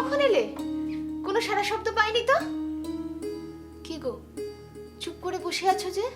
কখন এলে? কোনো সারা শব্দ পাইনি তো? কি গো চুপ করে বসে আছো যে?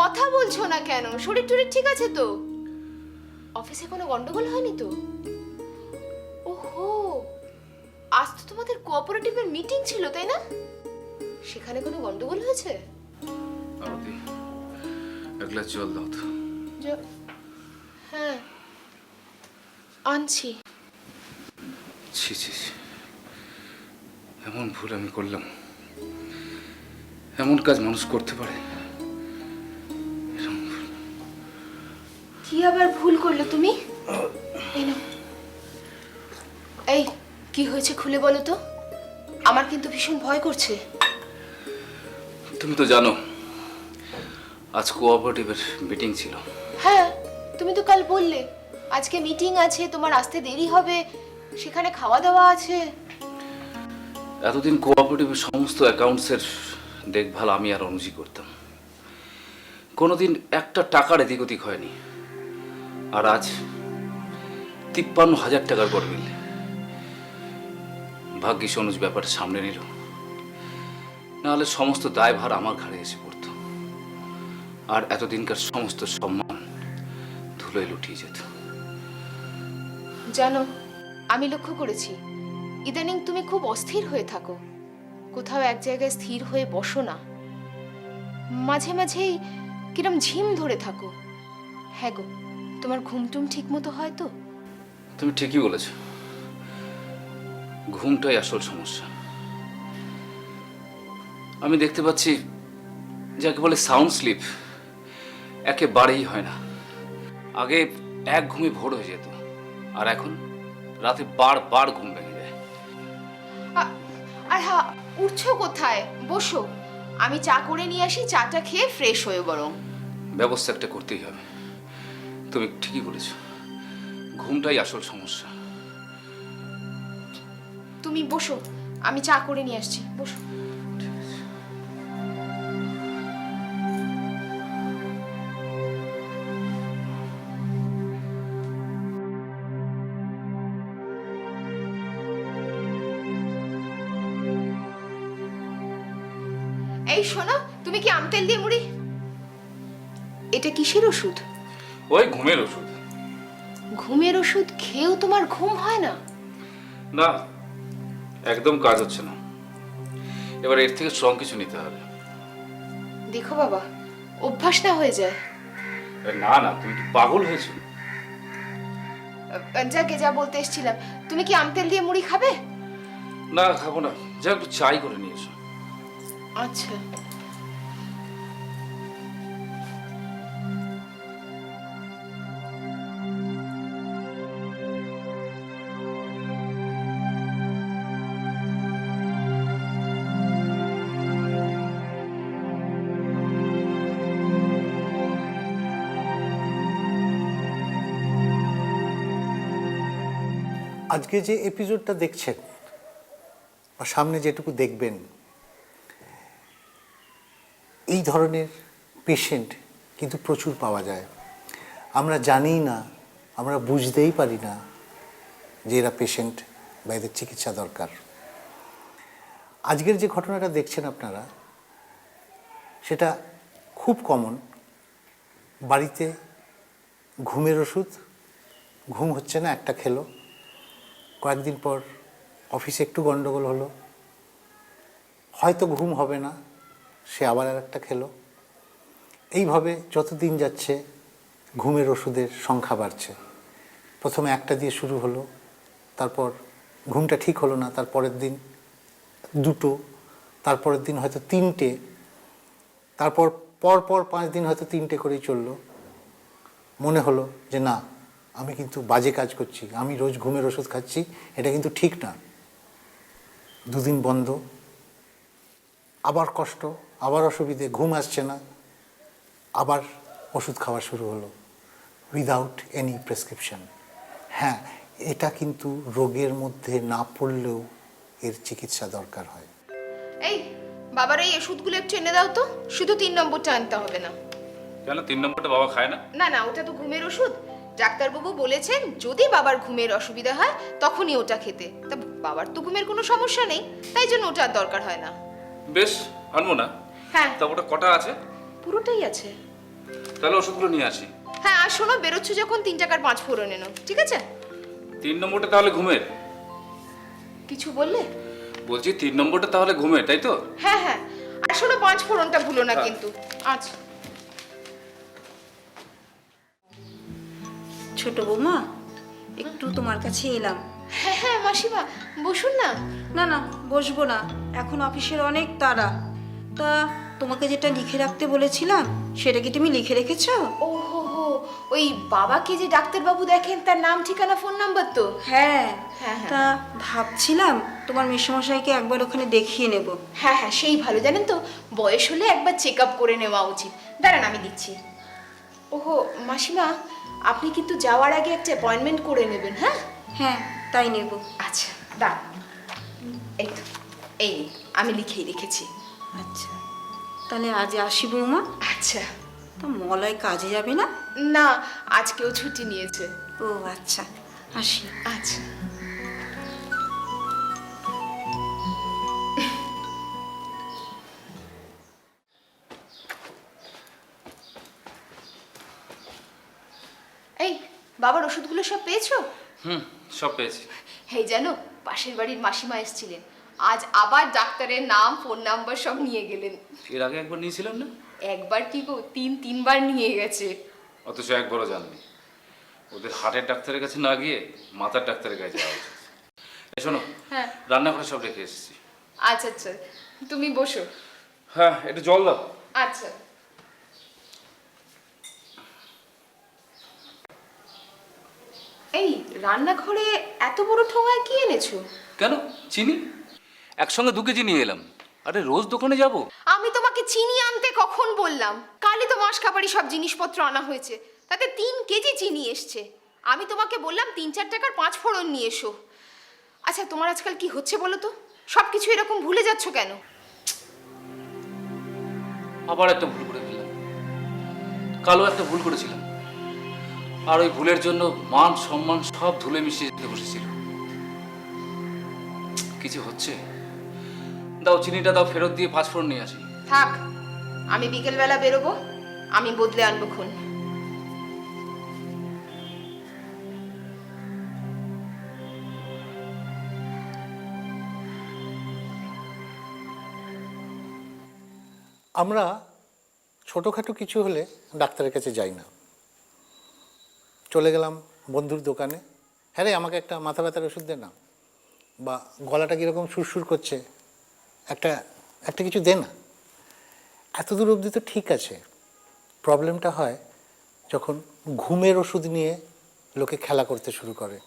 কথা বলছো না কেন? শরীর টরীর ঠিক আছে তো? অফিসে কোনো গন্ডগোল হয়নি তো? ওহো আজ তো তোমাদের কোঅপারেটিভের মিটিং ছিল তাই না? সেখানে কোনো গন্ডগোল হয়েছে? আরতি এক গ্লাস জল দাও তো। হ্যাঁ আনছি। ছি ছি ছি। এমন ভুল আমি করলাম। এমন কাজ মানুষ করতে পারে। কি আবার ভুল করলে তুমি? এই নাও। এই কি হয়েছে খুলে বলো তো? আমার কিন্তু ভীষণ ভয় করছে। তুমি তো জানো আজ কোঅপারেটিভের মিটিং ছিল। হ্যাঁ তুমি তো কাল বললে আজকে মিটিং আছে তোমার আসতে দেরি হবে। সেখানে খাওয়া দাওয়া আছে? এতদিন কোঅপারেটিভের সমস্ত অ্যাকাউন্টসের দেখভাল আমি আর অনুজি করতাম। কোনোদিন একটা টাকার এদিক ওদিক হয়নি। আর আজ তিপ্পান্ন হাজার টাকার গড়মিল ভাগ্যিস অনুজ ব্যাপার সামনে নিল। নাহলে সমস্ত দায়ভার আমার ঘাড়ে এসে পড়তো। আর এতদিনকার সমস্ত সম্মান ধুলোয় লুটিয়ে যেত। জানো আমি লক্ষ্য করেছি। ইদানিং তুমি খুব অস্থির হয়ে থাকো। কোথাও এক জায়গায় স্থির হয়ে বসো না। মাঝে মাঝেই কিরম ঝিম ধরে থাকো। হ্যাঁ গো, তোমার ঘুমটুম ঠিক মতো হয় তো? তুমি ঠিকই বলেছ। ঘুমটাই আসল সমস্যা। আমি দেখতে পাচ্ছি যাকে বলে সাউন্ড স্লিপ একেবারেই হয় না। আগে এক ঘুমে ভোর হয়ে যেত। আর এখন? রাতে বার বার ঘুম ভেঙে যায়। আর হ্যাঁ উঠছো কোথায়? বসো। আমি চা করে নিয়ে আসি চাটা খেয়ে ফ্রেশ হয়ে বরং। ব্যবস্থা একটা করতেই হবে। তুমি ঠিকই বলেছ। ঘুমটাই আসল সমস্যা। তুমি বসো আমি চা করে নিয়ে আসছি বসো। কি আমতেল দিয়ে মুড়ি? এটা কিসের ওষুধ? ওই ঘুমের ওষুধ। ঘুমের ওষুধ খেয়েও তোমার ঘুম হয় না? না একদম কাজ হচ্ছে না। এবার এর থেকে স্ট্রং কিছু নিতে হবে। দেখো বাবা অভ্যাস না হয়ে যায়। না না তুমি কি পাগল হয়েছো? যাকে যা বলতে এসেছিলাম তুমি কি আমতেল দিয়ে মুড়ি খাবে? না খাব না। যা একটু চাই করে নিয়ে এসো। আচ্ছা। আজকে যে এপিসোডটা দেখছেন, বা সামনে যেটুকু দেখবেন, এই ধরনের পেশেন্ট কিন্তু প্রচুর পাওয়া যায়। আমরা জানিই না, আমরা বুঝতেই পারি না যে এরা পেশেন্ট বা এদের চিকিৎসা দরকার। আজকের যে ঘটনাটা দেখছেন আপনারা, সেটা খুব কমন বাড়িতে ঘুমের ওষুধ, ঘুম হচ্ছে না, একটা খেলো। কয়েকদিন পর অফিসে একটু গন্ডগোল হলো। হয়তো ঘুম হবে না, সে আবার আর একটা খেলো। এইভাবে যত দিন যাচ্ছে, ঘুমের ওষুধের সংখ্যা বাড়ছে। প্রথমে একটা দিয়ে শুরু হলো, তারপর ঘুমটা ঠিক হলো না, তারপরের দিন দুটো, তারপরের দিন হয়তো তিনটে, তারপর পর পর পাঁচ দিন হয়তো তিনটে করেই চলল। মনে হলো যে না আমি কিন্তু বাজে কাজ করছি আমি রোজ ঘুমের ওষুধ খাচ্ছি এটা কিন্তু ঠিক না। দুদিন বন্ধ আবার কষ্ট আবার অসুবিধে ঘুম আসছে না আবার ওষুধ খাওয়া শুরু হলো উইদাউট এনি প্রেসক্রিপশন হ্যাঁ এটা কিন্তু রোগের মধ্যে না পড়লেও এর চিকিৎসা দরকার হয়। এই বাবার এই ওষুধগুলো একটু এনে দাও তো শুধু তিন নম্বরটা আনতে হবে না। কেন? তিন নম্বরটা বাবা খায় না? না না ওটা তো ঘুমের ওষুধ ডাক্তারবাবু বলেছেন যদি বাবার ঘুমের অসুবিধা হয় তখনই ওটা খেতে। তা বাবার তো ঘুমের কোনো সমস্যা নেই তাই জন্য ওটা আর দরকার হয় না। বেশ আনব না। হ্যাঁ। তা ওটা কটা আছে? পুরোটাই আছে। তাহলে ওষুধগুলো নিয়ে আসি। হ্যাঁ আর শোনো বেরোচ্ছ যখন তিন টাকার পাঁচ ফোড়ন এনো ঠিক আছে? তিন নম্বরটা তাহলে ঘুমের। কিছু বললে? বলছি তিন নম্বরটা তাহলে ঘুমের তাই তো? হ্যাঁ হ্যাঁ। আর শোনো পাঁচ ফোড়নটা ভুলো না হ্যাঁ। কিন্তু। আচ্ছা। ছোট বৌমা একটু তোমার কাছে এলাম। হ্যাঁ হ্যাঁ মাসিমা বসুন না। না না বসবো না। এখন অফিসের অনেক তাড়া। তা তোমাকে যেটা লিখে রাখতে বলেছিলাম সেটা কি তুমি লিখে রেখেছ? ও হো হো ওই বাবাকে যে ডাক্তারবাবু দেখেন তার নাম ঠিকানা ফোন নাম্বার তো? হ্যাঁ হ্যাঁ, হ্যাঁ। তা ভাবছিলাম তোমার মেসমশাইকে একবার ওখানে দেখিয়ে নেব। হ্যাঁ হ্যাঁ সেই ভালো জানেন তো? বয়স হলে একবার চেক আপ করে নেওয়া উচিত। দাঁড়ান আমি দিচ্ছি। ওহো মাসিমা আপনি কিন্তু যাওয়ার আগে একটা অ্যাপয়েন্টমেন্ট করে নেবেন হ্যাঁ? হ্যাঁ তাই নেব। আচ্ছা দাঁড় এই তো এই আমি লিখেই রেখেছি। আচ্ছা তাহলে আজ আসি বৌমা। আচ্ছা। তো মলয় কাজে যাবে না? না আজকেও ছুটি নিয়েছে। ও আচ্ছা আসি। আচ্ছা। বাবার ওষুধগুলো সব পেয়েছ? হুম সব পেয়েছি। এই জানো পাশের বাড়ির মাসিমা এসেছিলেন। আজ আবার ডাক্তারের নাম ফোন নাম্বার সব নিয়ে গেলেন। এর আগে একবার নিয়েছিলাম না? একবার কি গো তিন তিনবার নিয়ে গেছে। অথচ একবারও জাননি ওদের হার্টের ডাক্তারের কাছে না গিয়ে মাথার ডাক্তারের কাছে যাওয়া উচিত। এই শোনো হ্যাঁ। রান্নাঘরে সব রেখে এসেছি। আচ্ছা আচ্ছা তুমি বসো। হ্যাঁ একটু জল দাও। আচ্ছা। এই রান্নাঘরে এত বড় ঠোঙায় কি এনেছো? কেন? চিনি? একসঙ্গে দু কেজি নিয়ে এলাম। আরে রোজ দোকানে যাব? আমি তোমাকে চিনি আনতে কখন বললাম? কালই তো মাস খাবারই সব জিনিসপত্র আনা হয়েছে। তাতে তিন কেজি চিনি এসছে। আমি তোমাকে বললাম তিন চার টাকার পাঁচ ফোড়ন নিয়ে এসো। আচ্ছা তোমার আজকাল কি হচ্ছে বলো তো? সব কিছু এরকম ভুলে যাচ্ছ কেন? আবার একটা ভুল করে ফেললাম। কালো একটা ভুল করেছিলাম। আর ওই ভুলের জন্য মান সম্মান সব ধুলে মিশিয়ে যেতে বসেছিল। কিছু হচ্ছে? দাও চিনিটা দাও ফেরত দিয়ে পাঁচ ফোড়ন নিয়ে আসি। থাক আমি বিকেলবেলা বেরোবো আমি বদলে আনব খুন। আমরা ছোটোখাটো কিছু হলে ডাক্তারের কাছে যাই না। চলে গেলাম বন্ধুর দোকানে। হ্যাঁ রে, আমাকে একটা মাথা ব্যথার ওষুধ দে না। বা গলাটা কীরকম সুরসুর করছে, একটা একটা কিছু দে না। এত দূর অবধি তো ঠিক আছে। প্রবলেমটা হয় যখন ঘুমের ওষুধ নিয়ে লোকে খেলা করতে শুরু করে।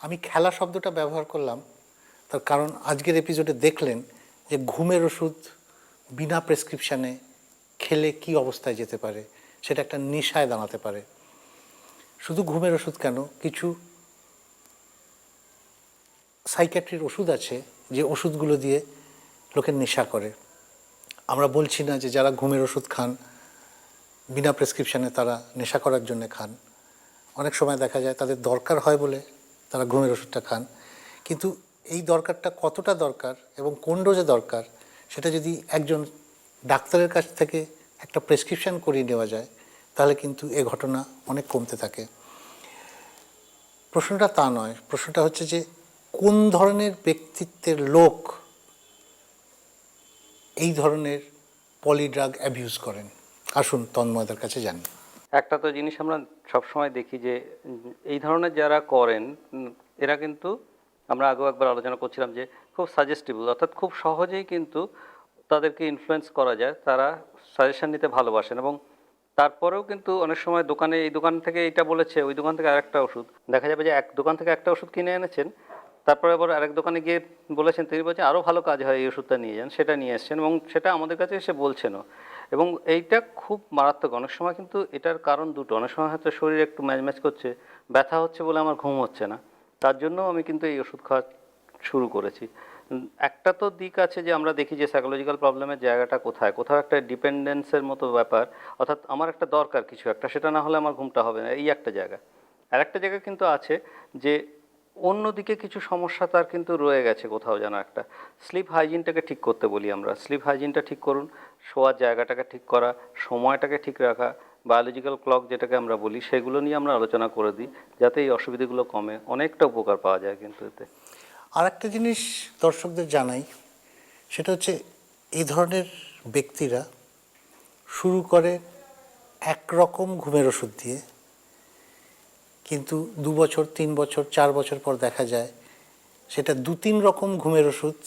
আমি খেলা শব্দটা ব্যবহার করলাম, তার কারণ আজকের এপিসোডে দেখলেন যে ঘুমের ওষুধ বিনা প্রেসক্রিপশানে খেলে কি অবস্থায় যেতে পারে, সেটা একটা নেশায় দাঁড়াতে পারে। শুধু ঘুমের ওষুধ কেন? কিছু সাইক্যাট্রির ওষুধ আছে যে ওষুধগুলো দিয়ে লোকের নেশা করে। আমরা বলছি না যে যারা ঘুমের ওষুধ খান, বিনা প্রেসক্রিপশানে তারা নেশা করার জন্য খান। অনেক সময় দেখা যায় তাদের দরকার হয় বলে তারা ঘুমের ওষুধটা খান। কিন্তু এই দরকারটা কতটা দরকার এবং কোন ডোজে দরকার, সেটা যদি একজন ডাক্তারের কাছ থেকে একটা প্রেসক্রিপশান করিয়ে নেওয়া যায় তাহলে কিন্তু এ ঘটনা অনেক কমতে থাকে। প্রশ্নটা তা নয়, প্রশ্নটা হচ্ছে যে কোন ধরনের ব্যক্তিত্বের লোক এই ধরনের পলিড্রাগ অ্যাবিউজ করেন? আসুন তন্ময়দের কাছে জানি একটা তো জিনিস আমরা সবসময় দেখি যে এই ধরনের যারা করেন, এরা কিন্তু আমরা আগেও একবার আলোচনা করছিলাম যে খুব সাজেস্টিবল অর্থাৎ খুব সহজেই কিন্তু তাদেরকে ইনফ্লুয়েন্স করা যায়, তারা সাজেশন নিতে ভালোবাসেন এবং তারপরেও কিন্তু অনেক সময় দোকানে, এই দোকান থেকে এইটা বলেছে, ওই দোকান থেকে আরেকটা ওষুধ। দেখা যাবে যে এক দোকান থেকে একটা ওষুধ কিনে এনেছেন, তারপরে আবার আরেক দোকানে গিয়ে বলেছেন, তিনি বলছেন আরও ভালো কাজ হয় এই ওষুধটা নিয়ে যান, সেটা নিয়ে এসছেন এবং সেটা আমাদের কাছে এসে বলছেনও। এবং এইটা খুব মারাত্মক, অনেক সময় কিন্তু এটার কারণ দুটো। অনেক সময় হয়তো শরীর একটু ম্যাচ করছে, ব্যথা হচ্ছে বলে আমার ঘুম হচ্ছে না। তার জন্য আমি কিন্তু এই ওষুধ খাওয়া শুরু করেছি। একটা তো দিক আছে যে আমরা দেখি যে সাইকোলজিক্যাল প্রবলেমের জায়গাটা কোথায়? কোথাও একটা ডিপেন্ডেন্সের মতো ব্যাপার। অর্থাৎ আমার একটা দরকার কিছু একটা, সেটা না হলে আমার ঘুমটা হবে না, এই একটা জায়গা। আর একটা জায়গা কিন্তু আছে যে অন্যদিকে কিছু সমস্যা তার কিন্তু রয়ে গেছে কোথাও যেন একটা। স্লিপ হাইজিনটাকে ঠিক করতে বলি আমরা। স্লিপ হাইজিনটা ঠিক করুন, শোয়ার জায়গাটাকে ঠিক করা, সময়টাকে ঠিক রাখা বায়োলজিক্যাল ক্লক যেটাকে আমরা বলি, সেগুলো নিয়ে আমরা আলোচনা করে দিই, যাতে এই অসুবিধাগুলো কমে। অনেকটা উপকার পাওয়া যায় কিন্তু এতে। আর একটা জিনিস দর্শকদের জানাই, সেটা হচ্ছে এই ধরনের ব্যক্তিরা শুরু করে একরকম ঘুমের ওষুধ দিয়ে, কিন্তু দু বছর, তিন বছর, চার বছর পর দেখা যায় সেটা দু তিন রকম ঘুমের ওষুধ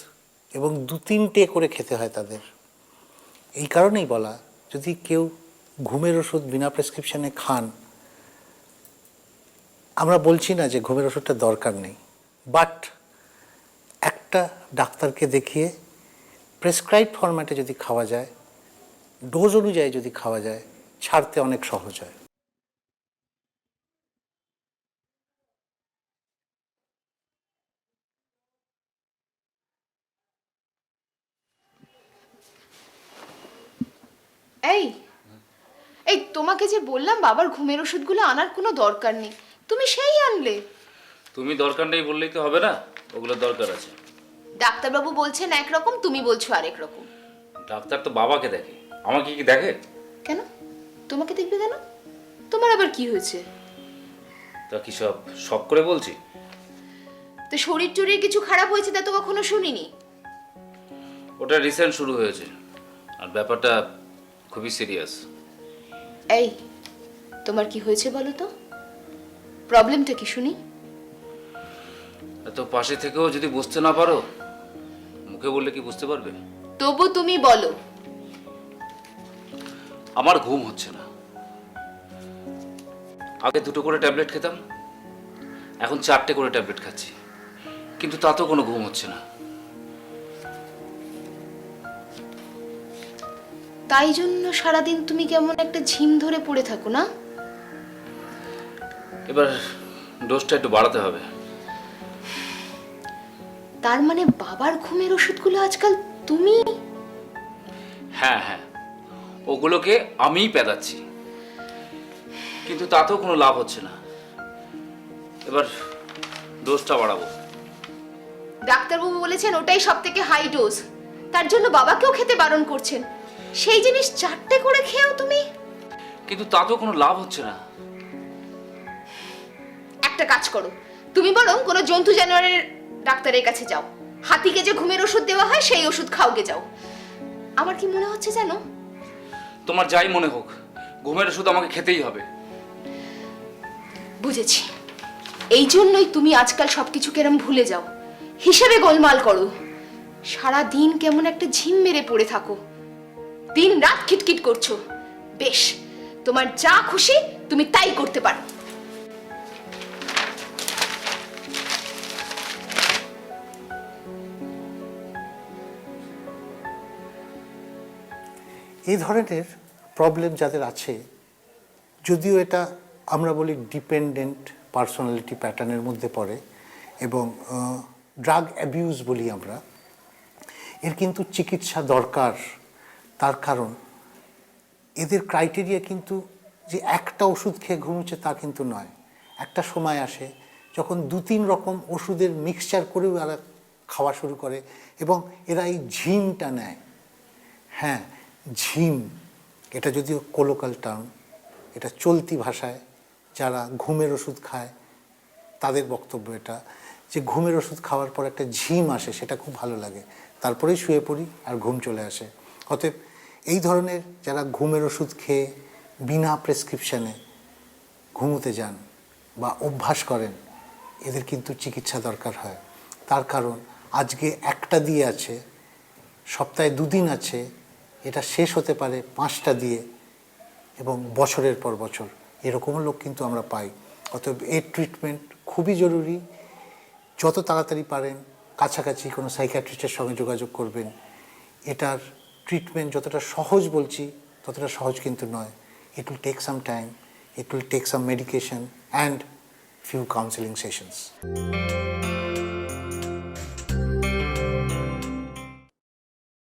এবং দু তিনটে করে খেতে হয় তাদের। এই কারণেই বলা, যদি কেউ ঘুমের ওষুধ বিনা প্রেসক্রিপশনে খান, আমরা বলছি না যে ঘুমের ওষুধটা দরকার নেই, বাট একটা ডাক্তারকে দেখিয়ে প্রেসক্রাইব ফরম্যাটে যদি খাওয়া যায় ডোজ অনুযায়ী যদি খাওয়া যায় ছাড়তে অনেক সহজ হয়। এই এই তোমাকে যে বললাম বাবার ঘুমের ওষুধগুলো আনার কোনো দরকার নেই তুমি সেই আনলে। তুমি দরকার নেই বললেই তো হবে না ওগুলো দরকার আছে। ডাক্তারবাবু বলছেন একরকম তুমি বলছো আরেক রকম। ডাক্তার তো বাবাকে দেখে। আমাকে কি দেখে? কেন? তোমাকে দেখবে কেন? তোমার আবার কি হয়েছে? তা কি সব সব করে বলছি? তো শরীর টরীর কিছু খারাপ হয়েছে তা তো কখনো শুনিনি? ওটা রিসেন্ট শুরু হয়েছে। আর ব্যাপারটা খুবই সিরিয়াস এই তোমার কি হয়েছে বলো তো? প্রবলেমটা কি শুনি? এত পাশে থেকেও যদি বুঝতে না পারো মুখে বললে কি বুঝতে পারবে? তবু তুমি বলো। আমার ঘুম হচ্ছে না। আগে দুটো করে ট্যাবলেট খেতাম এখন চারটে করে ট্যাবলেট খাচ্ছি কিন্তু তাতেও কোনো ঘুম হচ্ছে না। তাই জন্য সারাদিন তুমি কেমন একটা ঝিম ধরে পড়ে থাকো না? এবার ডোজটা একটু বাড়াতে হবে। তার মানে বাবার ঘুমের ওষুধগুলো আজকাল তুমি? হ্যাঁ হ্যাঁ। ওগুলোকে আমিই পেদাচ্ছি। কিন্তু তাতেও কোনো লাভ হচ্ছে না। এবার ডোজটা বাড়াবো। ডাক্তারবাবু বলেছেন ওটাই সব থেকে হাই ডোজ তার জন্য বাবাকেও খেতে বারণ করছেন। সেই জিনিস চারটে করে খেয়েও তুমি? কিন্তু তাতেও কোনো লাভ হচ্ছে না। একটা কাজ করো। তুমি বরং কোনো জন্তু জানোয়ারের ডাক্তারের কাছে যাও। হাতিকে যে ঘুমের ওষুধ দেওয়া হয় সেই ওষুধ খাওগে যাও। আমার কি মনে হচ্ছে জানো? তোমার যাই মনে হোক ঘুমের ওষুধ আমাকে খেতেই হবে। বুঝেছি। এই জন্যই তুমি আজকাল সবকিছু কেরম ভুলে যাও। হিসেবে গোলমাল করো। সারা দিন কেমন একটা ঝিম মেরে পড়ে থাকো। দিন রাত খিটখিট করছ। বেশ তোমার যা খুশি তুমি তাই করতে পারো। এই ধরনের প্রবলেম যাদের আছে, যদিও এটা আমরা বলি ডিপেন্ডেন্ট পার্সোনালিটি প্যাটার্নের মধ্যে পড়ে এবং ড্রাগ অ্যাবিউজ বলি আমরা, এর কিন্তু চিকিৎসা দরকার। তার কারণ, এদের ক্রাইটেরিয়া কিন্তু যে একটা ওষুধ খেয়ে ঘুমোচ্ছে তা কিন্তু নয়। একটা সময় আসে যখন দু তিন রকম ওষুধের মিক্সচার করেও এরা খাওয়া শুরু করে এবং এরা এই ঝিমটা নেয়। হ্যাঁ ঝিম, এটা যদিও কোলোকাল টার্ম এটা চলতি ভাষায় যারা ঘুমের ওষুধ খায়, তাদের বক্তব্য এটা, যে ঘুমের ওষুধ খাওয়ার পর একটা ঝিম আসে, সেটা খুব ভালো লাগে। তারপরেই শুয়ে পড়ি আর ঘুম চলে আসে। অতএব এই ধরনের যারা ঘুমের ওষুধ খেয়ে বিনা প্রেসক্রিপশানে ঘুমোতে যান বা অভ্যাস করেন, এদের কিন্তু চিকিৎসা দরকার হয়। তার কারণ, আজকে একটা দিয়ে আছে, সপ্তাহে দুদিন আছে এটা শেষ হতে পারে পাঁচটা দিয়ে এবং বছরের পর বছর। এরকমও লোক কিন্তু আমরা পাই। অতএব এর ট্রিটমেন্ট খুবই জরুরি। যত তাড়াতাড়ি পারেন, কাছাকাছি কোনো সাইকিয়াট্রিস্টের সঙ্গে যোগাযোগ করবেন। এটার ট্রিটমেন্ট যতটা সহজ বলছি, ততটা সহজ কিন্তু নয়। It will take some time it will take some medication and few counselling sessions